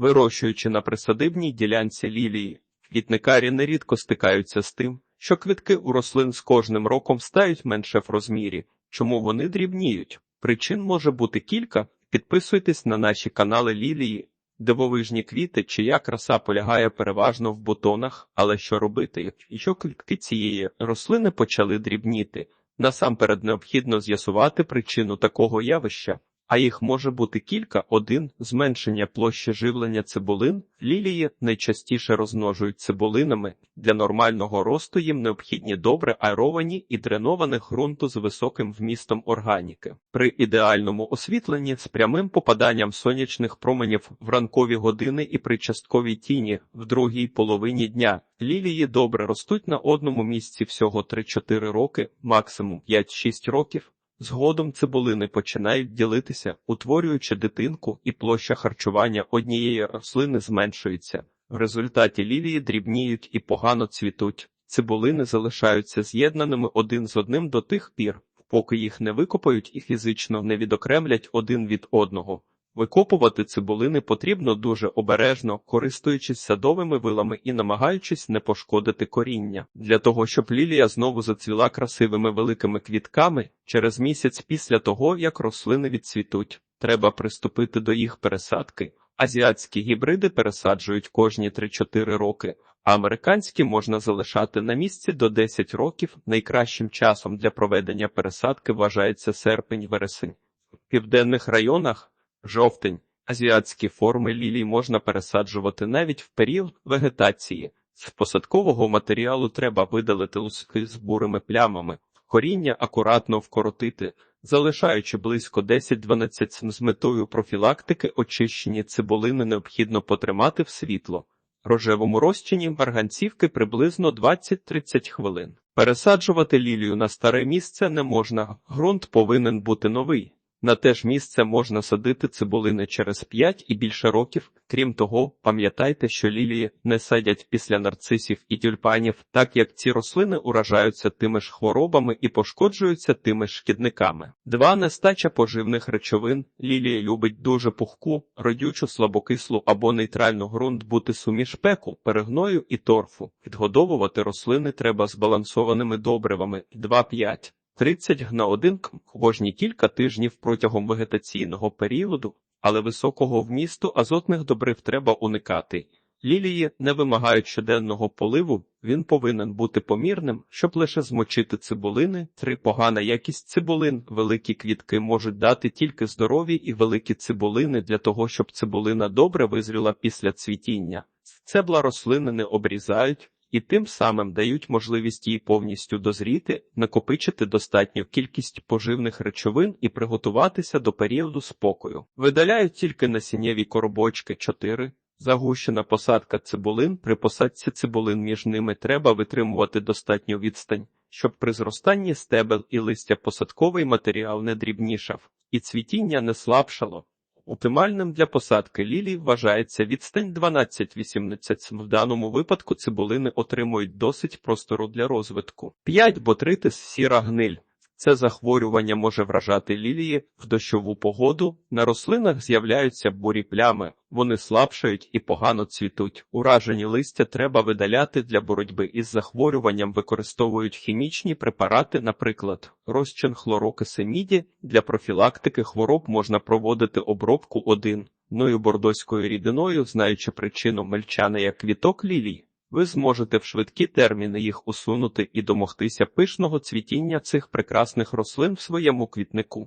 Вирощуючи на присадибній ділянці лілії, квітникарі нерідко стикаються з тим, що квітки у рослин з кожним роком стають менше в розмірі. Чому вони дрібніють? Причин може бути кілька. Підписуйтесь на наші канали Лілії, дивовижні квіти, чия краса полягає переважно в бутонах, але що робити, якщо квітки цієї рослини почали дрібніти? Насамперед необхідно з'ясувати причину такого явища, а їх може бути кілька. Один зменшення площі живлення цибулин. Лілії найчастіше розмножують цибулинами. Для нормального росту їм необхідні добре аеровані і дреновані ґрунту з високим вмістом органіки. При ідеальному освітленні з прямим попаданням сонячних променів в ранкові години і при частковій тіні в другій половині дня. Лілії добре ростуть на одному місці всього 3-4 роки, максимум 5-6 років. Згодом цибулини починають ділитися, утворюючи дитинку, і площа харчування однієї рослини зменшується. В результаті лілії дрібніють і погано цвітуть. Цибулини залишаються з'єднаними один з одним до тих пір, поки їх не викопають і фізично не відокремлять один від одного. Викопувати цибулини потрібно дуже обережно, користуючись садовими вилами і намагаючись не пошкодити коріння. Для того, щоб лілія знову зацвіла красивими великими квітками, через місяць після того, як рослини відцвітуть, треба приступити до їх пересадки. Азіатські гібриди пересаджують кожні 3-4 роки, а американські можна залишати на місці до 10 років. Найкращим часом для проведення пересадки вважається серпень-вересень. В південних районах Жовтень. Азіатські форми лілій можна пересаджувати навіть в період вегетації. З посадкового матеріалу треба видалити луски з бурими плямами, коріння акуратно вкоротити, залишаючи близько 10-12 см з метою профілактики очищені цибулини необхідно потримати в світло. Рожевому розчині марганцівки приблизно 20-30 хвилин. Пересаджувати лілію на старе місце не можна, ґрунт повинен бути новий. На те ж місце можна садити цибулини через 5 і більше років. Крім того, пам'ятайте, що лілії не садять після нарцисів і тюльпанів, так як ці рослини уражаються тими ж хворобами і пошкоджуються тими ж шкідниками. Два нестача поживних речовин. Лілія любить дуже пухку, родючу, слабокислу або нейтральну ґрунт бути суміш пеку, перегною і торфу. Підгодовувати рослини треба збалансованими добривами 2-5. 30 г на один кожні кілька тижнів протягом вегетаційного періоду, але високого вмісту азотних добрив треба уникати. Лілії не вимагають щоденного поливу, він повинен бути помірним, щоб лише змочити цибулини. Три погана якість цибулин. Великі квітки можуть дати тільки здорові і великі цибулини для того, щоб цибулина добре визріла після цвітіння. Цебла рослини не обрізають і тим самим дають можливість їй повністю дозріти, накопичити достатню кількість поживних речовин і приготуватися до періоду спокою. Видаляють тільки насіннєві коробочки 4. Загущена посадка цибулин. При посадці цибулин між ними треба витримувати достатню відстань, щоб при зростанні стебел і листя посадковий матеріал не дрібнішав, і цвітіння не слабшало. Оптимальним для посадки лілій вважається відстань 12-18 В даному випадку цибулини отримують досить простору для розвитку. 5 ботритис сіра гниль. Це захворювання може вражати лілії в дощову погоду. На рослинах з'являються бурі плями, вони слабшають і погано цвітуть. Уражені листя треба видаляти для боротьби із захворюванням. Використовують хімічні препарати, наприклад, розчин хлорокиси міді. Для профілактики хвороб можна проводити обробку один ною бордоською рідиною, знаючи причину мельчани як квіток лілій. Ви зможете в швидкі терміни їх усунути і домогтися пишного цвітіння цих прекрасних рослин в своєму квітнику.